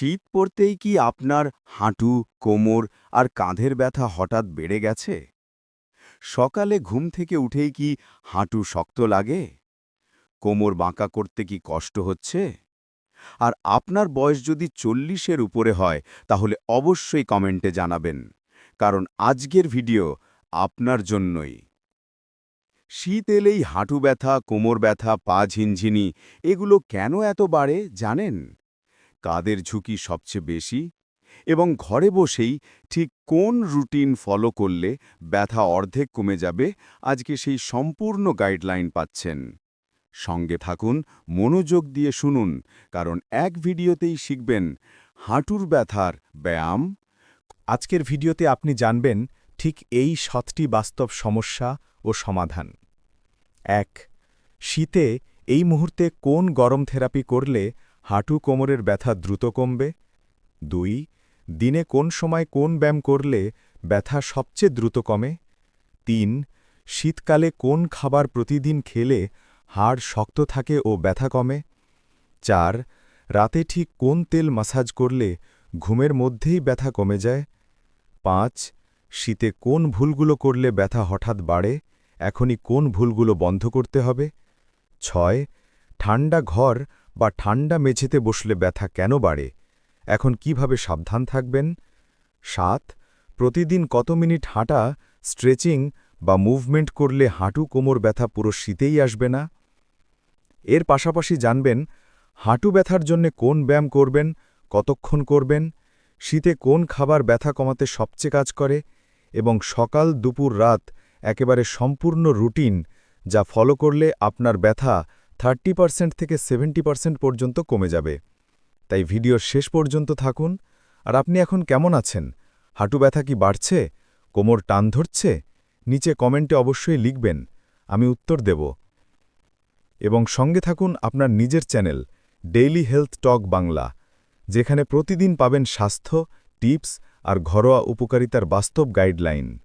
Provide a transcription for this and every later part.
শীত পড়তেই কি আপনার হাঁটু, কোমর আর কাঁধের ব্যথা হঠাৎ বেড়ে গেছে? সকালে ঘুম থেকে উঠেই কি হাঁটু শক্ত লাগে? কোমর বাঁকা করতে কি কষ্ট হচ্ছে? আর আপনার বয়স যদি চল্লিশের উপরে হয়, তাহলে অবশ্যই কমেন্টে জানাবেন, কারণ আজকের ভিডিও আপনার জন্যই। শীত এলেই হাঁটু ব্যথা, কোমর ব্যথা, পা ঝিনঝিনি, এগুলো কেন এত বাড়ে জানেন? কাদের ঝুঁকি সবচেয়ে বেশি? এবং ঘরে বসেই ঠিক কোন রুটিন ফলো করলে ব্যথা অর্ধেক কমে যাবে? আজকে সেই সম্পূর্ণ গাইডলাইন পাচ্ছেন। সঙ্গে থাকুন, মনোযোগ দিয়ে শুনুন, কারণ এক ভিডিওতেই শিখবেন হাঁটুর ব্যথার ব্যায়াম। আজকের ভিডিওতে আপনি জানবেন ঠিক এই সাতটি বাস্তব সমস্যা ও সমাধান। এক, শীতে এই মুহূর্তে কোন গরম থেরাপি করলে হাঁটু কোমরের ব্যথা দ্রুত কমবে। দুই, দিনে কোন সময় কোন ব্যায়াম করলে ব্যথা সবচেয়ে দ্রুত কমে? তিন, শীতকালে কোন খাবার প্রতিদিন খেলে হাড় শক্ত থাকে ও ব্যথা কমে? চার, রাতে ঠিক কোন তেল মাসাজ করলে ঘুমের মধ্যেই ব্যথা কমে যায়? পাঁচ, শীতে কোন ভুলগুলো করলে ব্যথা হঠাৎ বাড়ে? এখনই কোন ভুলগুলো বন্ধ করতে হবে? ছয়, ঠান্ডা ঘর বা ঠান্ডা মেঝেতে বসলে ব্যথা কেন বাড়ে? এখন কীভাবে সাবধান থাকবেন? সাত, প্রতিদিন কত মিনিট হাঁটা, স্ট্রেচিং বা মুভমেন্ট করলে হাঁটু কোমর ব্যথা পুরো শীতেই আসবে না? এর পাশাপাশি জানবেন, হাঁটু ব্যথার জন্য কোন ব্যায়াম করবেন, কতক্ষণ করবেন, শীতে কোন খাবার ব্যথা কমাতে সবচেয়ে কাজ করে, এবং সকাল, দুপুর, রাত একেবারে সম্পূর্ণ রুটিন যা ফলো করলে আপনার ব্যথা থার্টি পার্সেন্ট থেকে সেভেন্টি পার্সেন্ট পর্যন্ত কমে যাবে। তাই ভিডিওর শেষ পর্যন্ত থাকুন। আর আপনি এখন কেমন আছেন? হাঁটু ব্যথা কি বাড়ছে? কোমর টান ধরছে? নিচে কমেন্টে অবশ্যই লিখবেন। আমি উত্তর দেব। এবং সঙ্গে থাকুন আপনার নিজের channel, daily health talk Bangla, যেখানে প্রতিদিন পাবেন স্বাস্থ্য, টিপস আর ঘরোয়া উপকারিতার বাস্তব গাইডলাইন।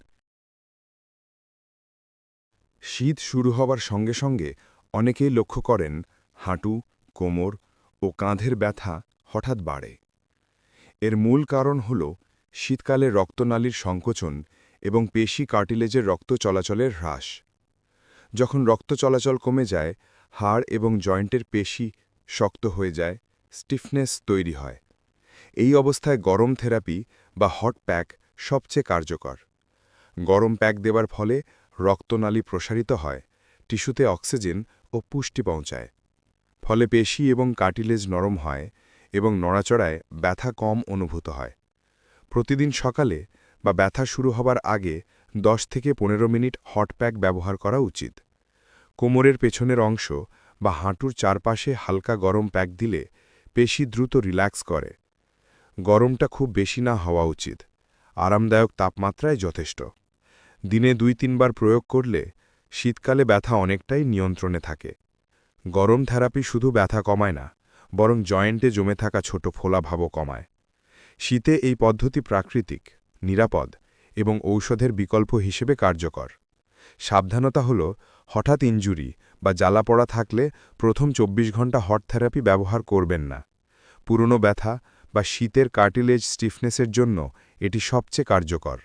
শীত শুরু হবার সঙ্গে সঙ্গে অনেকেই লক্ষ্য করেন হাঁটু, কোমর ও কাঁধের ব্যথা হঠাৎ বাড়ে। এর মূল কারণ হল শীতকালে রক্তনালীর সংকোচন এবং পেশি কার্টিলেজের রক্ত চলাচলের হ্রাস। যখন রক্ত চলাচল কমে যায়, হাড় এবং জয়েন্টের পেশি শক্ত হয়ে যায়, স্টিফনেস তৈরি হয়। এই অবস্থায় গরম থেরাপি বা হট প্যাক সবচেয়ে কার্যকর। গরম প্যাক দেওয়ার ফলে রক্তনালী প্রসারিত হয়, টিস্যুতে অক্সিজেন ও পুষ্টি পৌঁছায়। ফলে পেশি এবং কার্টিলেজ নরম হয় এবং নড়াচড়ায় ব্যথা কম অনুভূত হয়। প্রতিদিন সকালে বা ব্যথা শুরু হবার আগে 10 থেকে পনেরো মিনিট হট প্যাক ব্যবহার করা উচিত। কোমরের পেছনের অংশ বা হাঁটুর চারপাশে হালকা গরম প্যাক দিলে পেশি দ্রুত রিল্যাক্স করে। গরমটা খুব বেশি না হওয়া উচিত। আরামদায়ক তাপমাত্রায় যথেষ্ট। দিনে দুই তিনবার প্রয়োগ করলে শীতকালে ব্যথা অনেকটাই নিয়ন্ত্রণে থাকে। গরম থেরাপি শুধু ব্যথা কমায় না, বরং জয়েন্টে জমে থাকা ছোট ফোলাভাবও কমায়। শীতে এই পদ্ধতি প্রাকৃতিক, নিরাপদ এবং ঔষধের বিকল্প হিসেবে কার্যকর। সাবধানতা হল, হঠাৎ ইঞ্জুরি বা জ্বালা পড়া থাকলে প্রথম ২৪ ঘণ্টা হট থেরাপি ব্যবহার করবেন না। পুরনো ব্যথা বা শীতের কার্টিলেজ স্টিফনেসের জন্য এটি সবচেয়ে কার্যকর।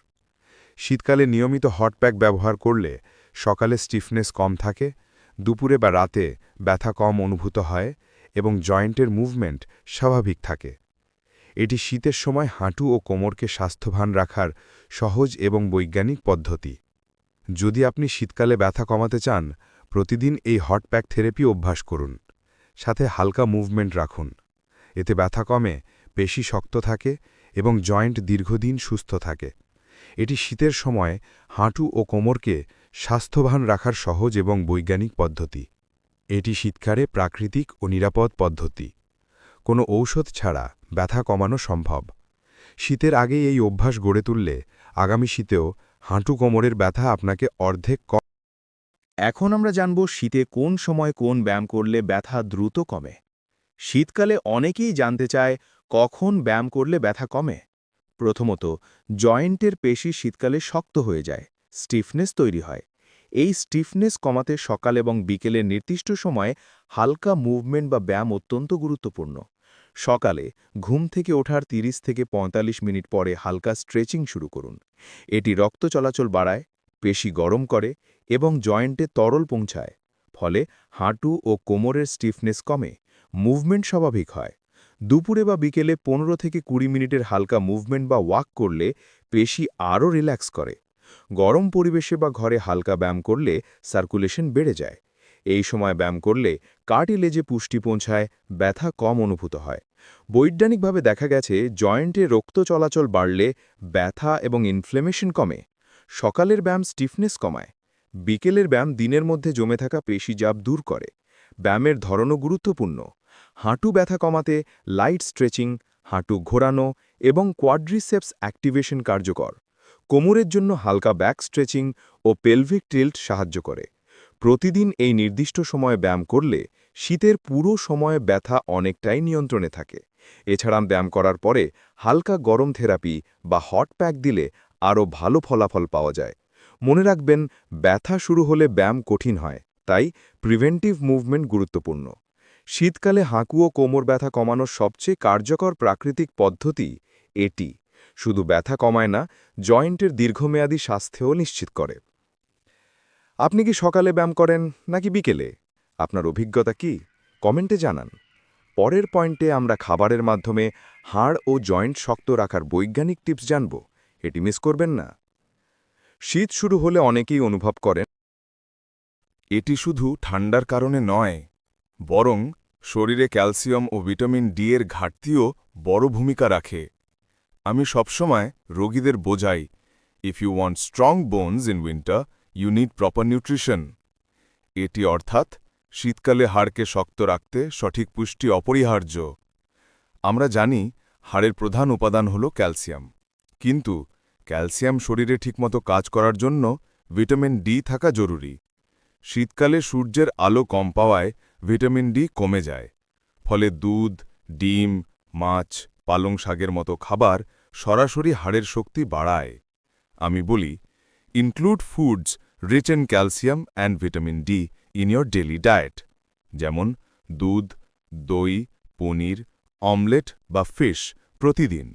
শীতকালে নিয়মিত হট প্যাক ব্যবহার করলে সকালে স্টিফনেস কম থাকে, দুপুরে বা রাতে ব্যথা কম অনুভূত হয় এবং জয়েন্টের মুভমেন্ট স্বাভাবিক থাকে। এটি শীতের সময় হাঁটু ও কোমরকে স্বাস্থ্যবান রাখার সহজ এবং বৈজ্ঞানিক পদ্ধতি। যদি আপনি শীতকালে ব্যথা কমাতে চান, প্রতিদিন এই হট প্যাক থেরাপি অভ্যাস করুন। সাথে হালকা মুভমেন্ট রাখুন। এতে ব্যথা কমে, পেশি শক্ত থাকে এবং জয়েন্ট দীর্ঘদিন সুস্থ থাকে। এটি শীতের সময় হাঁটু ও কোমরকে স্বাস্থ্যবান রাখার সহজ এবং বৈজ্ঞানিক পদ্ধতি। এটি শীতকালে প্রাকৃতিক ও নিরাপদ পদ্ধতি। কোনো ঔষধ ছাড়া ব্যথা কমানো সম্ভব। শীতের আগে এই অভ্যাস গড়ে তুললে আগামী শীতেও হাঁটু কোমরের ব্যথা আপনাকে অর্ধেক কম এখন আমরা জানব শীতে কোন সময় কোন ব্যায়াম করলে ব্যথা দ্রুত কমে। শীতকালে অনেকেই জানতে চায়, কখন ব্যায়াম করলে ব্যথা কমে? প্রথমত, জয়েন্টের পেশি শীতকালে শক্ত হয়ে যায়। স্টিফনেস তৈরি হয়। এই স্টিফনেস কমাতে সকাল এবং বিকেলের নির্দিষ্ট সময়ে হালকা মুভমেন্ট বা ব্যায়াম অত্যন্ত গুরুত্বপূর্ণ। সকালে ঘুম থেকে ওঠার ৩০ থেকে ৪৫ মিনিট পরে হালকা স্ট্রেচিং শুরু করুন। এটি রক্ত চলাচল বাড়ায়, পেশি গরম করে এবং জয়েন্টে তরল পৌঁছায়। ফলে হাঁটু ও কোমরের স্টিফনেস কমে মুভমেন্ট স্বাভাবিক হয়। দুপুরে বা বিকেলে পনেরো থেকে কুড়ি মিনিটের হালকা মুভমেন্ট বা ওয়াক করলে পেশি আরও রিল্যাক্স করে। গরম পরিবেশে বা ঘরে হালকা ব্যায়াম করলে সার্কুলেশন বেড়ে যায়। এই সময় ব্যায়াম করলে কার্টিলেজে পুষ্টি পৌঁছায়, ব্যথা কম অনুভূত হয়। বৈজ্ঞানিকভাবে দেখা গেছে জয়েন্টে রক্ত চলাচল বাড়লে ব্যথা এবং ইনফ্লেমেশন কমে। সকালের ব্যায়াম স্টিফনেস কমায়। বিকেলের ব্যায়াম দিনের মধ্যে জমে থাকা পেশিজাব দূর করে। ব্যায়ামের ধরনও গুরুত্বপূর্ণ। হাঁটু ব্যথা কমাতে লাইট স্ট্রেচিং হাঁটু ঘোরানো এবং কোয়াড্রিসেপস অ্যাক্টিভেশন কার্যকর। কোমরের জন্য হালকা ব্যাক স্ট্রেচিং ও পেলভিক টিল্ট সাহায্য করে। প্রতিদিন এই নির্দিষ্ট সময়ে ব্যায়াম করলে শীতের পুরো সময়ে ব্যথা অনেকটাই নিয়ন্ত্রণে থাকে। এছাড়া ব্যায়াম করার পরে হালকা গরম থেরাপি বা হট প্যাক দিলে আরও ভালো ফলাফল পাওয়া যায়। মনে রাখবেন, ব্যথা শুরু হলে ব্যায়াম কঠিন হয়, তাই প্রিভেন্টিভ মুভমেন্ট গুরুত্বপূর্ণ। শীতকালে হাঁকু ও কোমর ব্যথা কমানোর সবচেয়ে কার্যকর প্রাকৃতিক পদ্ধতি এটি। শুধু ব্যথা কমায় না, জয়েন্টের দীর্ঘমেয়াদী স্বাস্থ্যও নিশ্চিত করে। আপনি কি সকালে ব্যায়াম করেন, নাকি বিকেলে? আপনার অভিজ্ঞতা কি? কমেন্টে জানান। পরের পয়েন্টে আমরা খাবারের মাধ্যমে হাড় ও জয়েন্ট শক্ত রাখার বৈজ্ঞানিক টিপস জানব। এটি মিস করবেন না। শীত শুরু হলে অনেকেই অনুভব করেন, এটি শুধু ঠান্ডার কারণে নয়, বরং শরীরে ক্যালসিয়াম ও ভিটামিন ডি এর ঘাটতিও বড় ভূমিকা রাখে। আমি সবসময় রোগীদের বোঝাই if you want strong bones in winter you need proper nutrition এটি অর্থাৎ, শীতকালে হাড়কে শক্ত রাখতে সঠিক পুষ্টি অপরিহার্য। আমরা জানি, হাড়ের প্রধান উপাদান হল ক্যালসিয়াম। কিন্তু, ক্যালসিয়াম শরীরে ঠিকমতো কাজ করার জন্য ভিটামিন ডি থাকা জরুরি। শীতকালে সূর্যের আলো কম পাওয়ায় ভিটামিন ডি কমে যায়। ফলে দুধ, ডিম, মাছ পালং শাকের মতো খাবার সরাসরি হাড়ের শক্তি বাড়ায়। আমি বলি include foods rich in calcium and vitamin D in your daily diet যেমন দুধ, দই, পনির, অমলেট বা ফিশ প্রতিদিন।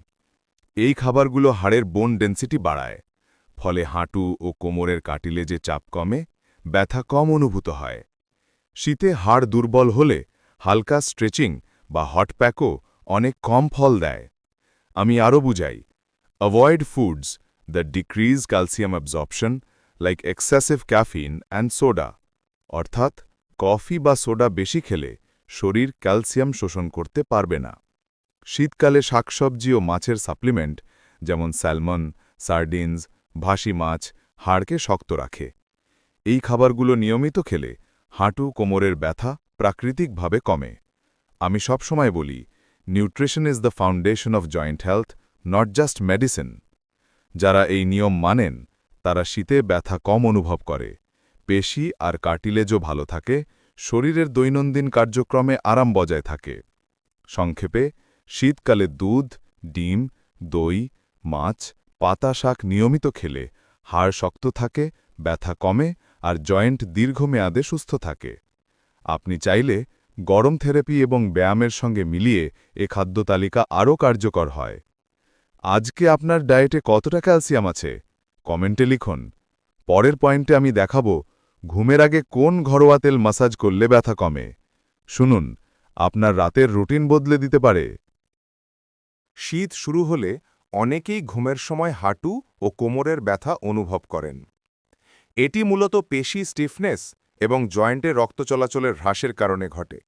এই খাবারগুলো হাড়ের বোন ডেন্সিটি বাড়ায়, ফলে হাঁটু ও কোমরের কাটিলেজে চাপ কমে, ব্যথা কম অনুভূত হয়। শীতে হাড় দুর্বল হলে হালকা স্ট্রেচিং বা হট প্যাকও অনেক কম ফল দেয়। আমি আরও বুঝাই। Avoid foods that decrease calcium absorption like excessive caffeine and soda অর্থাৎ কফি বা সোডা বেশি খেলে শরীর ক্যালসিয়াম শোষণ করতে পারবে না। শীতকালে শাকসবজি ও মাছের সাপ্লিমেন্ট যেমন স্যালমন সার্ডিনস ভাসি মাছ, হাড়কে শক্ত রাখে। এই খাবারগুলো নিয়মিত খেলে হাঁটু, কোমরের ব্যথা প্রাকৃতিকভাবে কমে। আমি সবসময় বলি nutrition is the foundation of joint health not just medicine যারা এই নিয়ম মানেন, তারা শীতে ব্যথা কম অনুভব করে। পেশি আর কার্টিলেজও ভালো থাকে, শরীরের দৈনন্দিন কার্যক্রমে আরাম বজায় থাকে। সংক্ষেপে, শীতকালে দুধ, ডিম, দই, মাছ, পাতা শাক নিয়মিত খেলে, হাড় শক্ত থাকে, ব্যথা কমে আর জয়েন্ট দীর্ঘমেয়াদে সুস্থ থাকে। আপনি চাইলে গরম থেরাপি এবং ব্যায়ামের সঙ্গে মিলিয়ে এ খাদ্য তালিকা আরও কার্যকর হয়। আজকে আপনার ডায়েটে কতটা ক্যালসিয়াম আছে? কমেন্টে লিখুন। পরের পয়েন্টে আমি দেখাবো ঘুমের আগে কোন ঘরোয়া তেল মাসাজ করলে ব্যথা কমে। শুনুন, আপনার রাতের রুটিন বদলে দিতে পারে। শীত শুরু হলে অনেকেই ঘুমের সময় হাঁটু ও কোমরের ব্যথা অনুভব করেন। এটি মূলত পেশি স্টিফনেস এবং জয়েন্টে রক্ত চলাচলের হ্রাসের কারণে ঘটে।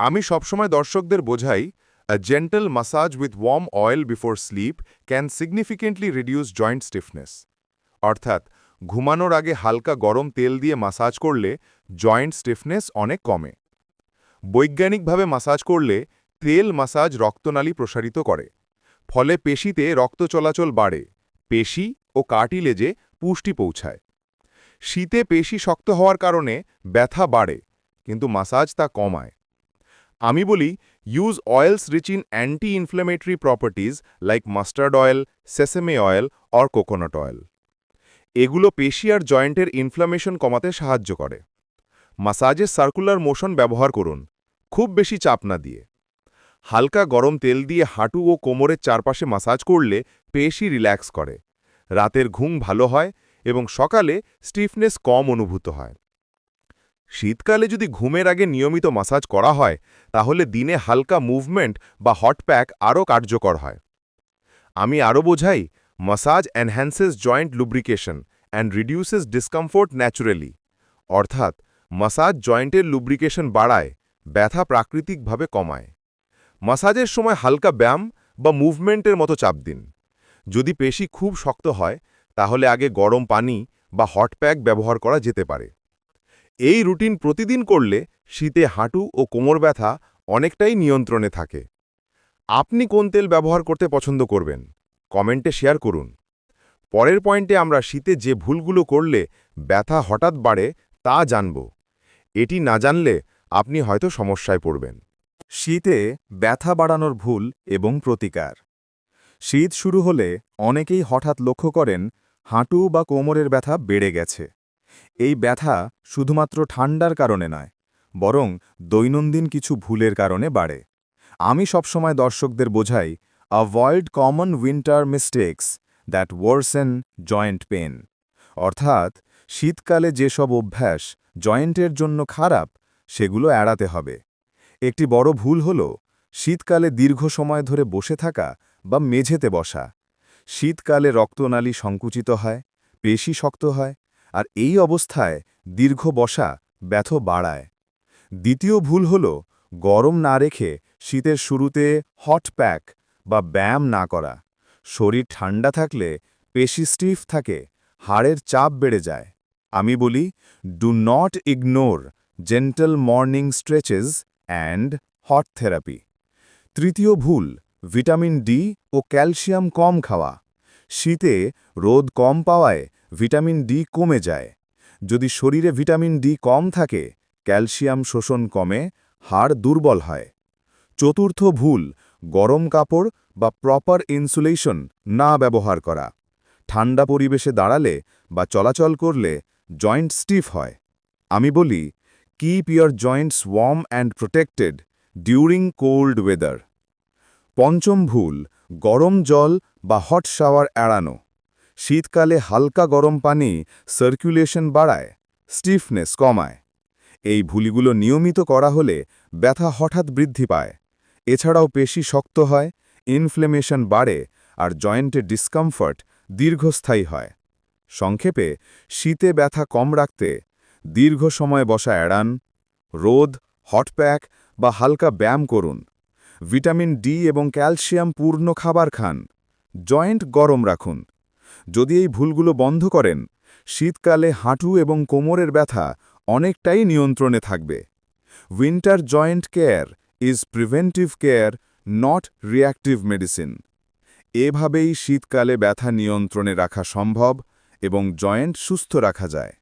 আমি সবসময় দর্শকদের বোঝাই a gentle massage with warm oil before sleep can significantly reduce joint stiffness অর্থাৎ, ঘুমানোর আগে হালকা গরম তেল দিয়ে মাসাজ করলে জয়েন্ট স্টিফনেস অনেক কমে। বৈজ্ঞানিকভাবে মাসাজ করলে তেল মাসাজ রক্তনালী প্রসারিত করে। ফলে পেশিতে রক্ত চলাচল বাড়ে, পেশি ও কার্টিলেজে পুষ্টি পৌঁছায়। শীতে পেশি শক্ত হওয়ার কারণে ব্যথা বাড়ে, কিন্তু মাসাজ তা কমায়। আমি বলি use oils rich in anti inflammatory properties like mustard oil sesame oil or coconut oil এগুলো পেশি আর জয়েন্টের ইনফ্লামেশন কমাতে সাহায্য করে। মাসাজের সার্কুলার মোশন ব্যবহার করুন, খুব বেশি চাপ না দিয়ে। হালকা গরম তেল দিয়ে হাঁটু ও কোমরের চারপাশে মাসাজ করলে পেশি রিল্যাক্স করে। রাতের ঘুম ভালো হয় এবং সকালে স্টিফনেস কম অনুভূত হয়। শীতকালে যদি ঘুমের আগে নিয়মিত মাসাজ করা হয়, তাহলে দিনে হালকা মুভমেন্ট বা হট প্যাক আরও কার্যকর হয়। আমি আরও বোঝাই massage enhances joint lubrication and reduces discomfort naturally অর্থাৎ মাসাজ জয়েন্টের লুব্রিকেশন বাড়ায়, ব্যথা প্রাকৃতিকভাবে কমায়। মাসাজের সময় হালকা ব্যায়াম বা মুভমেন্টের মতো চাপ দিন। যদি পেশি খুব শক্ত হয় তাহলে আগে গরম পানি বা হট প্যাক ব্যবহার করা যেতে পারে। এই রুটিন প্রতিদিন করলে শীতে হাঁটু ও কোমর ব্যথা অনেকটাই নিয়ন্ত্রণে থাকে। আপনি কোন তেল ব্যবহার করতে পছন্দ করবেন? কমেন্টে শেয়ার করুন। পরের পয়েন্টে আমরা শীতে যে ভুলগুলো করলে ব্যথা হঠাৎ বাড়ে তা জানব। এটি না জানলে আপনি হয়তো সমস্যায় পড়বেন। শীতে ব্যথা বাড়ানোর ভুল এবং প্রতিকার। শীত শুরু হলে অনেকেই হঠাৎ লক্ষ্য করেন হাঁটু বা কোমরের ব্যথা বেড়ে গেছে। এই ব্যথা শুধুমাত্র ঠান্ডার কারণে নয়, বরং দৈনন্দিন কিছু ভুলের কারণে বাড়ে। আমি সবসময় দর্শকদের বোঝাই avoid common winter mistakes that worsen joint pain অর্থাৎ, শীতকালে যেসব অভ্যাস জয়েন্টের জন্য খারাপ, সেগুলো এড়াতে হবে। একটি বড় ভুল হল, শীতকালে দীর্ঘ সময় ধরে বসে থাকা বা মেঝেতে বসা। শীতকালে রক্তনালী সংকুচিত হয়, পেশি শক্ত হয়, আর এই অবস্থায় দীর্ঘ বসা ব্যথ বাড়ায়। দ্বিতীয় ভুল হল গরম না রেখে শীতের শুরুতে হট প্যাক বা ব্যায়াম না করা। শরীর ঠান্ডা থাকলে পেশি স্টিফ থাকে, হাড়ের চাপ বেড়ে যায়। আমি বলি do not ignore gentle morning stretches and hot therapy তৃতীয় ভুল ভিটামিন ডি ও ক্যালসিয়াম কম খাওয়া। শীতে রোদ কম পাওয়ায় ভিটামিন ডি কমে যায়। যদি শরীরে ভিটামিন ডি কম থাকে, ক্যালসিয়াম শোষণ কমে, হাড় দুর্বল হয়। চতুর্থ ভুল, গরম কাপড় বা প্রপার ইনসুলেশন না ব্যবহার করা। ঠান্ডা পরিবেশে দাঁড়ালে বা চলাচল করলে জয়েন্ট স্টিফ হয়। আমি বলি, keep your joints warm and protected during cold weather. পঞ্চম ভুল, গরম জল বা হট শাওয়ার এড়ানো। শীতকালে হালকা গরম পানি সার্কুলেশন বাড়ায় স্টিফনেস কমায়। এই ভুলিগুলো নিয়মিত করা হলে ব্যথা হঠাৎ বৃদ্ধি পায়। এছাড়াও পেশি শক্ত হয় ইনফ্লেমেশন বাড়ে আর জয়েন্টে ডিসকমফর্ট দীর্ঘস্থায়ী হয়। সংক্ষেপে, শীতে ব্যথা কম রাখতে দীর্ঘ সময় বসা এড়ান, রোদ হটপ্যাক বা হালকা ব্যায়াম করুন। ভিটামিন ডি এবং ক্যালসিয়াম পূর্ণ খাবার খান। জয়েন্ট গরম রাখুন। যদি এই ভুলগুলো বন্ধ করেন, শীতকালে হাঁটু এবং কোমরের ব্যথা অনেকটাই নিয়ন্ত্রণে থাকবে। Winter joint care is preventive care, not reactive medicine. এভাবেই শীতকালে ব্যথা নিয়ন্ত্রণে রাখা সম্ভব এবং জয়েন্ট সুস্থ রাখা যায়।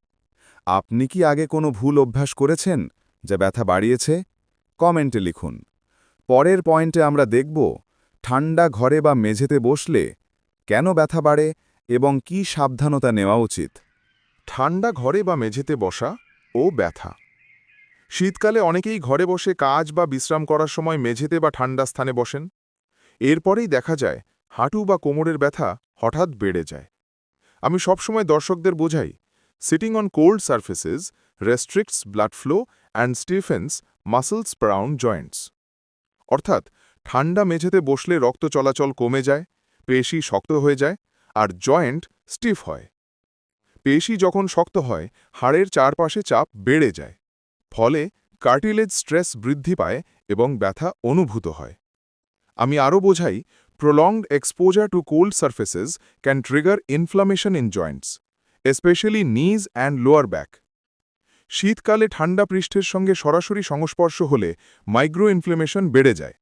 আপনি কি আগে কোনো ভুল অভ্যাস করেছেন, যা ব্যথা বাড়িয়েছে? কমেন্টে লিখুন। পরের পয়েন্টে আমরা দেখব, ঠান্ডা ঘরে বা মেঝেতে বসলে কেন ব্যথা বাড়ে এবং কি সাবধানতা নেওয়া উচিত? ঠান্ডা ঘরে বা মেঝেতে বসা ও ব্যথা। শীতকালে অনেকেই ঘরে বসে কাজ বা বিশ্রাম করার সময় মেঝেতে বা ঠান্ডা স্থানে বসেন। এরপরেই দেখা যায়, হাঁটু বা কোমরের ব্যথা হঠাৎ বেড়ে যায়। আমি সবসময় দর্শকদের বোঝাই sitting on cold surfaces restricts blood flow and stiffens muscles around joints অর্থাৎ ঠান্ডা মেঝেতে বসলে রক্ত চলাচল কমে যায়, পেশি শক্ত হয়ে যায় আর জয়েন্ট স্টিফ হয়। পেশি যখন শক্ত হয়, হাড়ের চারপাশে চাপ বেড়ে যায়, ফলে কার্টিলেজ স্ট্রেস বৃদ্ধি পায় এবং ব্যথা অনুভূত হয়। আমি আরও বোঝাই prolonged exposure to cold surfaces can trigger inflammation in joints especially knees and lower back শীতকালে ঠান্ডা পৃষ্ঠের সঙ্গে সরাসরি সংস্পর্শ হলে মাইক্রো ইনফ্লেমেশন বেড়ে যায়,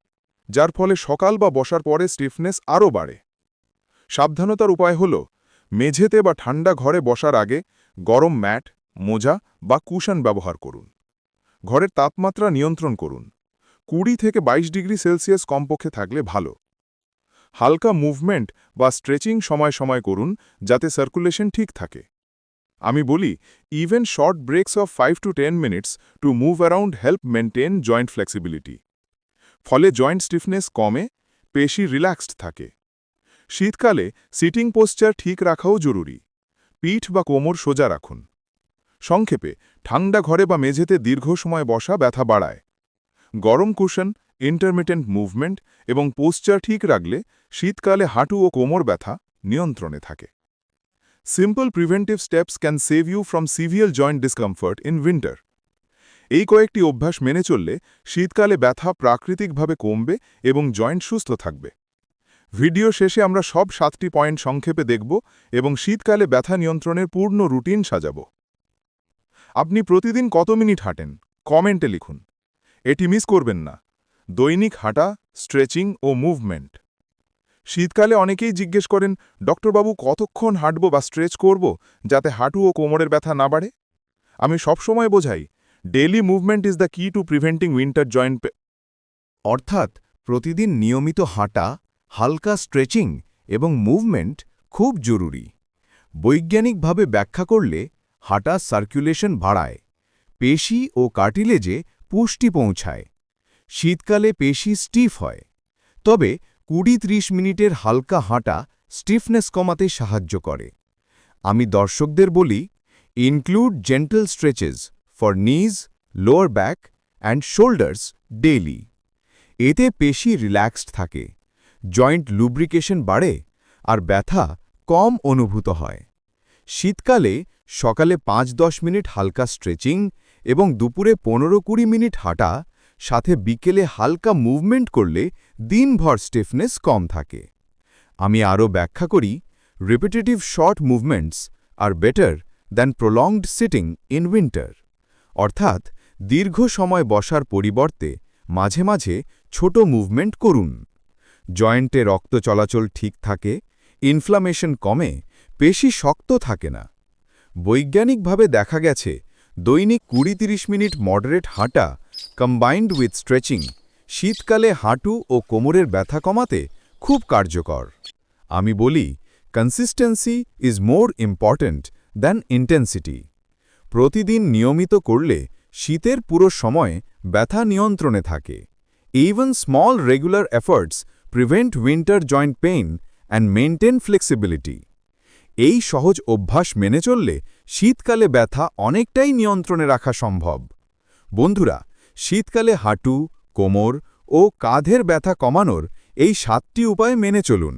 যার ফলে সকাল বা বসার পরে স্টিফনেস আরও বাড়ে। সাবধানতার উপায় হল, মেঝেতে বা ঠান্ডা ঘরে বসার আগে গরম ম্যাট, মোজা বা কুশন ব্যবহার করুন। ঘরের তাপমাত্রা নিয়ন্ত্রণ করুন। কুড়ি থেকে ২২ ডিগ্রি সেলসিয়াস কমপক্ষে থাকলে ভালো। হালকা মুভমেন্ট বা স্ট্রেচিং সময় সময় করুন যাতে সার্কুলেশন ঠিক থাকে। আমি বলি even short breaks of five to ten minutes to move around help maintain joint flexibility ফলে জয়েন্ট স্টিফনেস কমে, পেশি রিল্যাক্সড থাকে। শীতকালে সিটিং পোস্চার ঠিক রাখাও জরুরি। পিঠ বা কোমর সোজা রাখুন। সংক্ষেপে, ঠান্ডা ঘরে বা মেঝেতে দীর্ঘ সময় বসা ব্যথা বাড়ায়। গরম কুশন ইন্টারমিটেন্ট মুভমেন্ট এবং পোশ্চার ঠিক রাখলে শীতকালে হাঁটু ও কোমর ব্যথা নিয়ন্ত্রণে থাকে। Simple preventive steps can save you from severe joint discomfort in winter এই কয়েকটি অভ্যাস মেনে চললে শীতকালে ব্যথা প্রাকৃতিকভাবে কমবে এবং জয়েন্ট সুস্থ থাকবে। ভিডিও শেষে আমরা সব সাতটি পয়েন্ট সংক্ষেপে দেখব এবং শীতকালে ব্যথা নিয়ন্ত্রণের পূর্ণ রুটিন সাজাব। আপনি প্রতিদিন কত মিনিট হাঁটেন? কমেন্টে লিখুন। এটি মিস করবেন না। দৈনিক হাঁটা স্ট্রেচিং ও মুভমেন্ট শীতকালে অনেকেই জিজ্ঞেস করেন, ডক্টরবাবু, কতক্ষণ হাঁটব বা স্ট্রেচ করব যাতে হাঁটু ও কোমরের ব্যথা না বাড়ে? আমি সবসময় বোঝাই daily movement is the key to preventing winter joint অর্থাৎ প্রতিদিন নিয়মিত হাঁটা, হালকা স্ট্রেচিং এবং মুভমেন্ট খুব জরুরি। বৈজ্ঞানিকভাবে ব্যাখ্যা করলে হাঁটা সার্কুলেশন বাড়ায়, পেশি ও কার্টিলেজে পুষ্টি পৌঁছায়। শীতকালে পেশি স্টিফ হয়, তবে কুড়ি ত্রিশ মিনিটের হালকা হাঁটা স্টিফনেস কমাতে সাহায্য করে। আমি দর্শকদের বলি include gentle stretches for knees lower back and shoulders daily এতে পেশি রিল্যাক্সড থাকে জয়েন্ট লুব্রিকেশন বাড়ে আর ব্যথা কম অনুভূত হয়। শীতকালে সকালে পাঁচ দশ মিনিট হালকা স্ট্রেচিং এবং দুপুরে পনেরো কুড়ি মিনিট হাঁটা সাথে বিকেলে হালকা মুভমেন্ট করলে দিনভর স্টিফনেস কম থাকে। আমি আরও ব্যাখ্যা করি repetitive short movements are better than prolonged sitting in winter অর্থাৎ, দীর্ঘ সময় বসার পরিবর্তে মাঝে মাঝে ছোট মুভমেন্ট করুন। জয়েন্টে রক্ত চলাচল ঠিক থাকে ইনফ্লামেশন কমে, পেশি শক্ত থাকে না। বৈজ্ঞানিকভাবে দেখা গেছে, দৈনিক কুড়ি তিরিশ মিনিট মডারেট হাঁটা কম্বাইন্ড উইথ স্ট্রেচিং শীতকালে হাঁটু ও কোমরের ব্যথা কমাতে খুব কার্যকর। আমি বলি consistency is more important than intensity প্রতিদিন নিয়মিত করলে শীতের পুরো সময় ব্যথা নিয়ন্ত্রণে থাকে। Even small regular efforts prevent winter joint pain and maintain flexibility এই সহজ অভ্যাস মেনে চললে শীতকালে ব্যথা অনেকটাই নিয়ন্ত্রণে রাখা সম্ভব। বন্ধুরা শীতকালে হাঁটু, কোমর ও কাঁধের ব্যথা কমানোর এই সাতটি উপায় মেনে চলুন।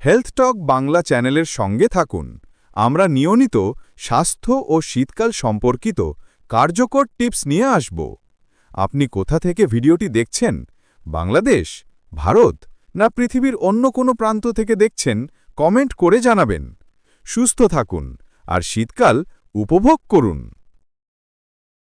হেলথ টক বাংলা চ্যানেলের সঙ্গে থাকুন। আমরা নিয়মিত স্বাস্থ্য ও শীতকাল সম্পর্কিত কার্যকর টিপস নিয়ে আসব। আপনি কোথা থেকে ভিডিওটি দেখছেন? বাংলাদেশ, ভারত, না পৃথিবীর অন্য কোনো প্রান্ত থেকে দেখছেন? কমেন্ট করে জানাবেন। সুস্থ থাকুন আর শীতকাল উপভোগ করুন।